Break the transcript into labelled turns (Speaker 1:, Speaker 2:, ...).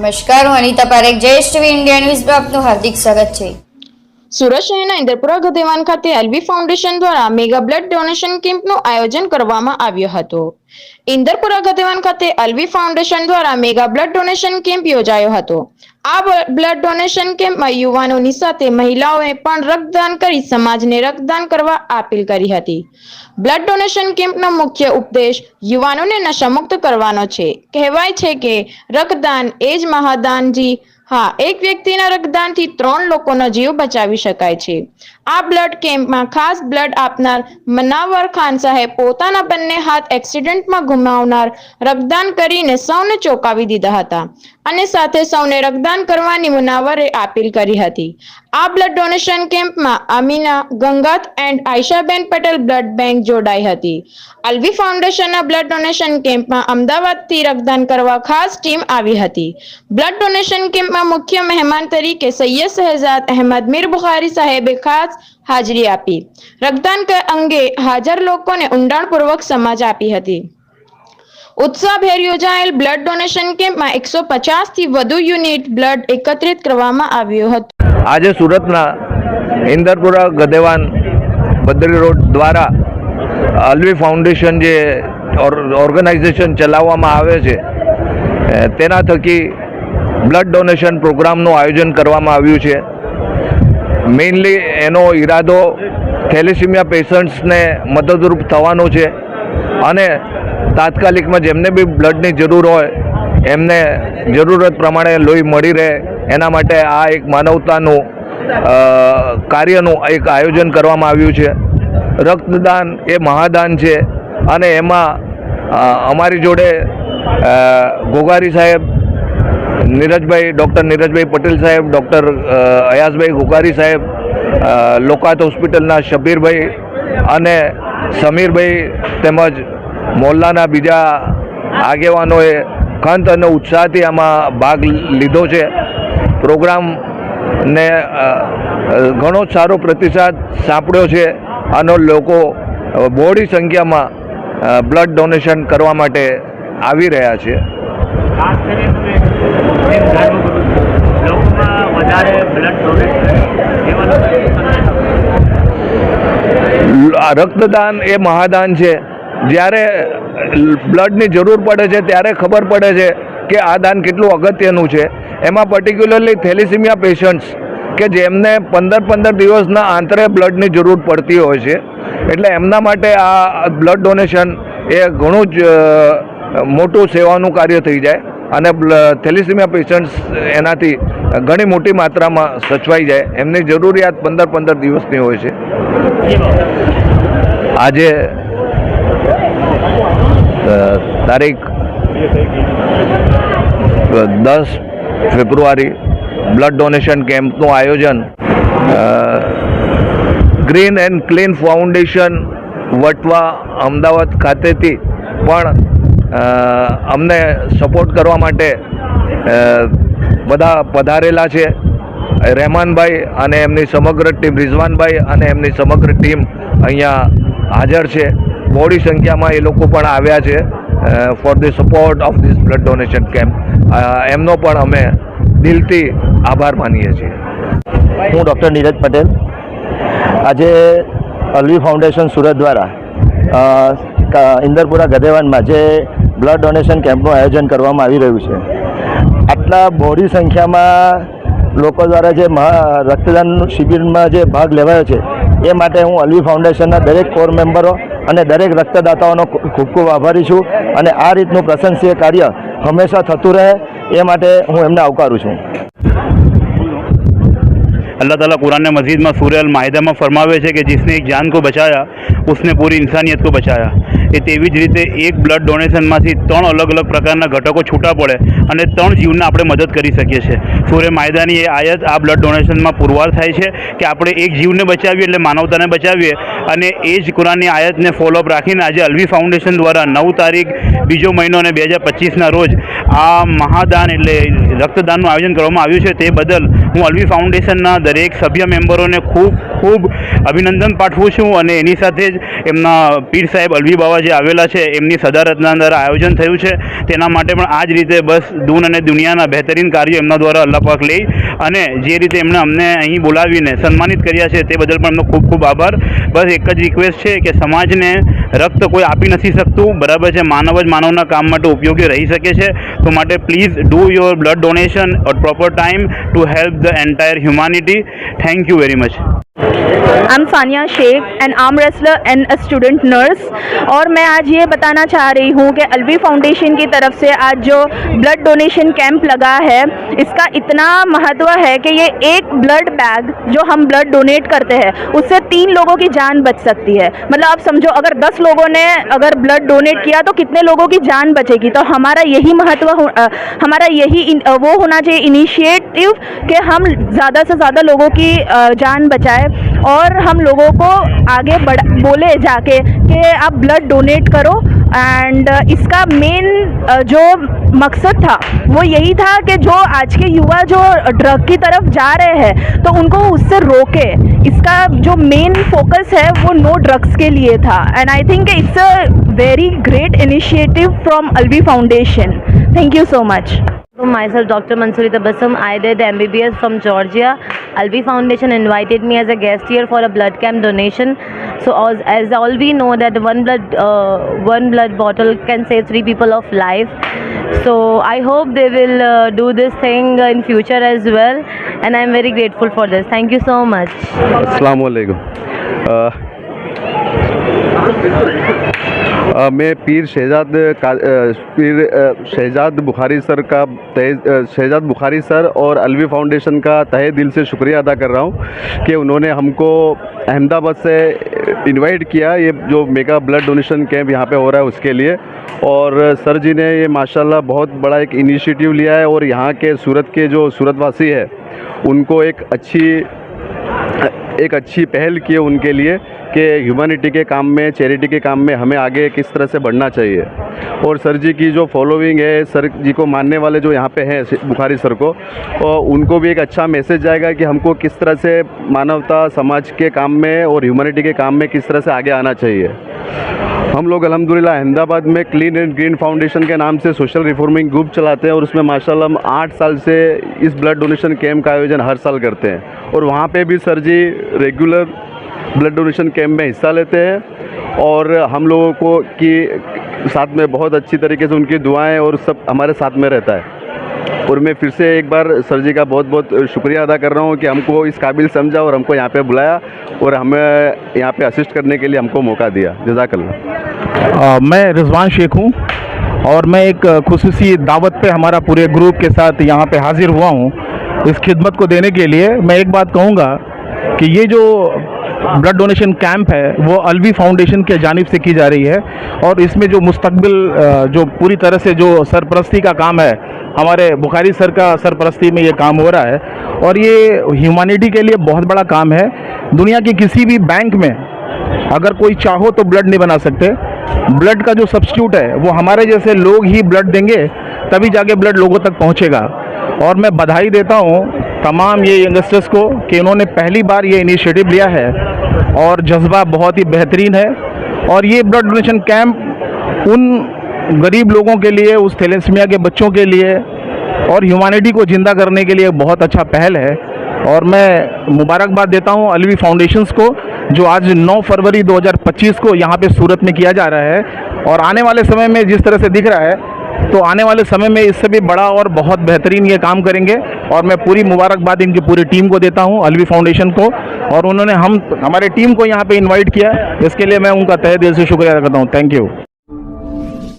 Speaker 1: નમસ્કાર હું Anita Parekh Jayesh TV India ન્યૂઝમાં આપનું હાર્દિક સ્વાગત છે.
Speaker 2: સુરત શહેરના ઇન્દ્રપુરા ગધેવાન ખાતે એલવી ફાઉન્ડેશન દ્વારા મેગા બ્લડ ડોનેશન કેમ્પનું આયોજન કરવામાં આવ્યું હતું. ઇન્દ્રપુરા ગધેવાન ખાતે એલવી ફાઉન્ડેશન દ્વારા મેગા બ્લડ ડોનેશન કેમ્પ યોજાયો હતો. આ બ્લડ ડોનેશન કેમ્પમાં યુવાનોની સાથે મહિલાઓએ પણ રક્તદાન કરી સમાજને રક્તદાન કરવા અપીલ કરી હતી. બ્લડ ડોનેશન કેમ્પનો મુખ્ય ઉપદેશ યુવાનોને નશામુક્ત કરવાનો છે. કહેવાય છે કે રક્તદાન એ જ મહાદાનજી હા, એક વ્યક્તિના રક્તદાનથી ત્રણ લોકોનો જીવ બચાવી શકાય છે. આ બ્લડ કેમ્પમાં ખાસ બ્લડ આપનાર મનાવર ખાન સાહેબ પોતાના બંને હાથ એક્સિડન્ટમાં ગુમાવનાર રક્તદાન કરીને સૌને ચોંકાવી દીધા હતા અને સાથે સૌને રક્તદાન કરવાની મુનાવરે અપીલ કરી હતી. આ બ્લડ ડોનેશન કેમ્પમાં Amina Gangat and Ayeshaben Patel blood bank જોડાઈ હતી. અલ્વી ફાઉન્ડેશનના બ્લડ ડોનેશન કેમ્પમાં અમદાવાદથી રક્તદાન કરવા ખાસ ટીમ આવી હતી. બ્લડ ડોનેશન કેમ્પમાં મુખ્ય મહેમાન તરીકે સૈયદ શહેજાદ અહેમદ મીર બુખારી સાહેબે ખાસ હાજરી આપી રક્તદાન અંગે હાજર લોકોને ઊંડાણપૂર્વક સમજ આપી હતી ઉત્સાહભેર યોજાયેલ બ્લડ ડોનેશન કેમ્પમાં એકસો થી વધુ યુનિટ બ્લડ એકત્રિત કરવામાં આવ્યું હતું
Speaker 3: આજે સુરતના ઇન્દરપુરા ગદેવાન બદરી રોડ દ્વારા અલ્વી ફાઉન્ડેશન જે ઓર્ગેનાઇઝેશન ચલાવવામાં આવે છે તેના થકી બ્લડ ડોનેશન પ્રોગ્રામનું આયોજન કરવામાં આવ્યું છે. મેઇનલી એનો ઈરાદો થેલેસીમિયા પેશન્ટ્સને મદદરૂપ થવાનો છે અને તાત્કાલિકમાં જેમને બી બ્લડની જરૂર હોય, એમને જરૂરત પ્રમાણે લોહી મળી રહે, એના માટે આ એક માનવતાનું કાર્યનું એક આયોજન કરવામાં આવ્યું છે. રક્તદાન એ મહાદાન છે અને એમાં અમારી જોડે ગોગારી સાહેબ નીરજભાઈ, ડૉક્ટર નીરજભાઈ પટેલ સાહેબ, ડૉક્ટર અયાસભાઈ ગુકારી સાહેબ લોકાત હોસ્પિટલના શબીરભાઈ અને સમીરભાઈ તેમજ મોહલ્લાના બીજા આગેવાનોએ ખંત અને ઉત્સાહથી આમાં ભાગ લીધો છે. પ્રોગ્રામને ઘણો સારો પ્રતિસાદ સાંપડ્યો છે અને લોકો બહોળી સંખ્યામાં બ્લડ ડોનેશન કરવા માટે આવી રહ્યા છે. રક્તદાન એ મહાદાન છે. જ્યારે બ્લડની જરૂર પડે છે, ત્યારે ખબર પડે છે કે આ દાન કેટલું અગત્યનું છે. એમાં પર્ટિક્યુલરલી થેલિસિમિયા પેશન્ટ્સ કે જેમને પંદર પંદર દિવસના આંતરે બ્લડની જરૂર પડતી હોય છે. એટલે એમના માટે આ બ્લડ ડોનેશન એ ઘણું જ મોટું સેવાનું કાર્ય થઈ જાય. અને થેલિસિમિયા પેશન્ટ્સ એનાથી ઘણી મોટી માત્રામાં સચવાઈ જાય. એમની જરૂરિયાત પંદર પંદર દિવસની હોય છે. આજે તારીખ દસ ફેબ્રુઆરી બ્લડ ડોનેશન કેમ્પનું આયોજન green and clean foundation Vatva Ahmedabad ખાતેથી પણ અમને સપોર્ટ કરવા માટે બધા પધારેલા છે. રહેમાનભાઈ અને એમની સમગ્ર ટીમ રિઝવાનભાઈ અને એમની સમગ્ર ટીમ અહીંયા હાજર છે. મોડી સંખ્યામાં એ લોકો પણ આવ્યા છે for the support of this blood donation camp એમનો પણ અમે દિલથી આભાર માનીએ છીએ.
Speaker 4: હું ડૉક્ટર નીરજ પટેલ. આજે અલવી ફાઉન્ડેશન સુરત દ્વારા ઇન્દરપુરા ગધેવાનમાં જે બ્લડ ડોનેશન કેમ્પનું આયોજન કરવામાં આવી રહ્યું છે આટલા બહોળી સંખ્યામાં લોકો દ્વારા જે મહા રક્તદાન શિબિરમાં જે ભાગ લેવાયો છે એ માટે હું અલવી ફાઉન્ડેશનના દરેક કોર મેમ્બરો અને દરેક રક્તદાતાઓનો ખૂબ ખૂબ આભારી છું અને આ રીતનું પ્રશંસીય કાર્ય હંમેશા થતું રહે એ માટે હું એમને આવકારું છું
Speaker 5: अल्लाह ताला कुरान मजीद में सूर्य अल माहिदा में फरमावे છે કે जिसने एक जान को बचाया उसने पूरी इंसानियत को बचाया એ તેવી જ રીતે એક બ્લડ ડોનેશનમાંથી ત્રણ અલગ અલગ પ્રકારના ઘટકો છૂટા પડે અને ત્રણ જીવને આપણે મદદ કરી શકીએ છીએ સૂર્ય માયદાની એ આયત આ બ્લડ ડોનેશનમાં પુરવાર થાય છે કે આપણે એક જીવને બચાવીએ એટલે માનવતાને બચાવીએ અને એ જ કુરાનની આયતને ફોલોઅપ રાખીને આજે અલવી ફાઉન્ડેશન દ્વારા નવ તારીખ બીજો મહિનો અને બે હજાર પચીસના રોજ આ મહાદાન એટલે રક્તદાનનું આયોજન કરવામાં આવ્યું છે તે બદલ હું અલવી ફાઉન્ડેશનના દરેક સભ્ય મેમ્બરોને ખૂબ ખૂબ અભિનંદન પાઠવું છું અને એની સાથે જ એમના પીર સાહેબ અલવી બાવા જે આવેલા છે, એમની સદારતના દ્વારા આયોજન થયું છે. તેના માટે પણ આ જ રીતે બસ દૂન અને દુનિયાના બહેતરીન કાર્યો એમના દ્વારા અલ્લાપાક લઈ અને જે રીતે એમણે અમને અહીં બોલાવીને સન્માનિત કર્યા છે, તે બદલ પણ એમનો ખૂબ ખૂબ આભાર. બસ એક જ રિક્વેસ્ટ છે કે સમાજને રક્ત કોઈ આપી નથી શકતું. બરાબર છે, માનવ જ માનવના કામ માટે ઉપયોગી રહી શકે છે. તો માટે please do your blood donation at proper time to help the entire humanity thank you very much
Speaker 6: I'm Sania Shaikh an arm wrestler and student nurse और मैं आज ये बताना चाह रही हूँ कि अलवी फाउंडेशन की तरफ़ से आज जो ब्लड डोनेशन कैंप लगा है, इसका इतना महत्व है कि ये एक ब्लड बैग जो हम ब्लड डोनेट करते हैं, उससे तीन लोगों की जान बच सकती है। मतलब आप समझो, अगर दस लोगों ने अगर ब्लड डोनेट किया तो कितने लोगों की जान बचेगी? तो हमारा यही महत्व हमारा यही वो होना चाहिए इनिशिएटिव कि हम ज़्यादा से ज़्यादा लोगों की जान बचाए। और हम लोगों को आगे बढ़, बोले जाके कि आप ब्लड डोनेट करो एंड इसका मेन जो मकसद था, वो यही था कि जो आज के युवा जो ड्रग की तरफ़ जा रहे हैं तो उनको उससे रोके। इसका जो मेन फोकस है, वो नो ड्रग्स के लिए था। And I think it's a very great initiative from Alvi foundation thank you so much
Speaker 7: Myself, Dr. Mansuri Tabassum, I did MBBS from Georgia. Albi Foundation invited me as a guest here for a blood camp donation. So as, as all we know that one blood uh, one blood bottle can save three people of life. So I hope they will uh, do this thing in future as well. And I'm very grateful for this. Thank you so much.
Speaker 8: Assalamu alaikum. Uh, मैं पीर शहजाद पीर Shahzad Bukhari sir का तहे Shahzad Bukhari sir और Alvi foundation का तहे दिल से शुक्रिया अदा कर रहा हूँ कि उन्होंने हमको अहमदाबाद से इनवाइट किया। ये जो मेगा ब्लड डोनेशन कैंप यहाँ पे हो रहा है उसके लिए। और सर जी ने ये माशाल्लाह बहुत बड़ा एक इनिशिएटिव लिया है और यहाँ के सूरत के जो सूरतवासी है, उनको एक अच्छी एक अच्छी पहल की है उनके लिए। कि ह्यूमैनिटी के काम में चैरिटी के काम में हमें आगे किस तरह से बढ़ना चाहिए? और सर जी की जो फॉलोइंग है सर जी को मानने वाले जो यहाँ पे हैं, बुखारी सर को और उनको भी एक अच्छा मैसेज जाएगा कि हमको किस तरह से मानवता, समाज के काम में और ह्यूमैनिटी के काम में किस तरह से आगे आना चाहिए। हम लोग अलहमदिल्ला अहमदाबाद में क्लीन एंड ग्रीन फाउंडेशन के नाम से सोशल रिफॉर्मिंग ग्रुप चलाते हैं और उसमें माशाल्लाह हम आठ साल से इस ब्लड डोनेशन कैंप का आयोजन हर साल करते हैं। और वहाँ पे भी sir ji regular blood donation camp में हिस्सा लेते हैं और हम लोगों को की साथ में बहुत अच्छी तरीके से उनकी दुआएँ और सब हमारे साथ में रहता है। और मैं फिर से एक बार सर जी का बहुत बहुत शुक्रिया अदा कर रहा हूँ कि हमको इस काबिल समझा और हमको यहाँ पे बुलाया और हमें यहाँ पे असिस्ट करने के लिए हमको मौका दिया। जजाकल्ला।
Speaker 9: मैं रिजवान शेख हूँ और मैं एक खसूसी दावत पे हमारा पूरे ग्रुप के साथ यहाँ पे हाजिर हुआ हूँ। इस खिदमत को देने के लिए मैं एक बात कहूँगा कि ये जो ब्लड डोनेशन कैंप है वो अलवी फाउंडेशन के जानिब से की जा रही है और इसमें जो मुस्तकबिल अ, जो पूरी तरह से जो सरपरस्ती का काम है हमारे बुखारी सर का सरपरस्ती में ये काम हो रहा है और ये ह्यूमैनिटी के लिए बहुत बड़ा काम है। दुनिया के किसी भी बैंक में अगर कोई चाहो तो ब्लड नहीं बना सकते। ब्लड का जो सब्स्टिट्यूट है वो हमारे जैसे लोग ही ब्लड देंगे तभी जाके ब्लड लोगों तक पहुँचेगा। और मैं बधाई देता हूँ तमाम ये यंगस्टर्स को कि इन्होंने पहली बार ये इनिशिएटिव लिया है और जज्बा बहुत ही बेहतरीन है। और ये ब्लड डोनेशन कैंप उन गरीब लोगों के लिए, उस थैलेसीमिया के बच्चों के लिए और ह्यूमैनिटी को ज़िंदा करने के लिए बहुत अच्छा पहल है। और मैं मुबारकबाद देता हूँ अलवी फाउंडेशंस को, जो आज 9 फरवरी 2025 को यहाँ पे सूरत में किया जा रहा है। और आने वाले समय में जिस तरह से दिख रहा है तो आने वाले समय में इससे भी बड़ा और बहुत बेहतरीन ये काम करेंगे और मैं पूरी मुबारकबाद इनकी पूरी टीम को देता हूँ, अलवी फाउंडेशन को, और उन्होंने हम, हमारे टीम को यहाँ पे इनवाइट किया इसके लिए मैं उनका तहे दिल से शुक्रिया करता हूँ। Thank you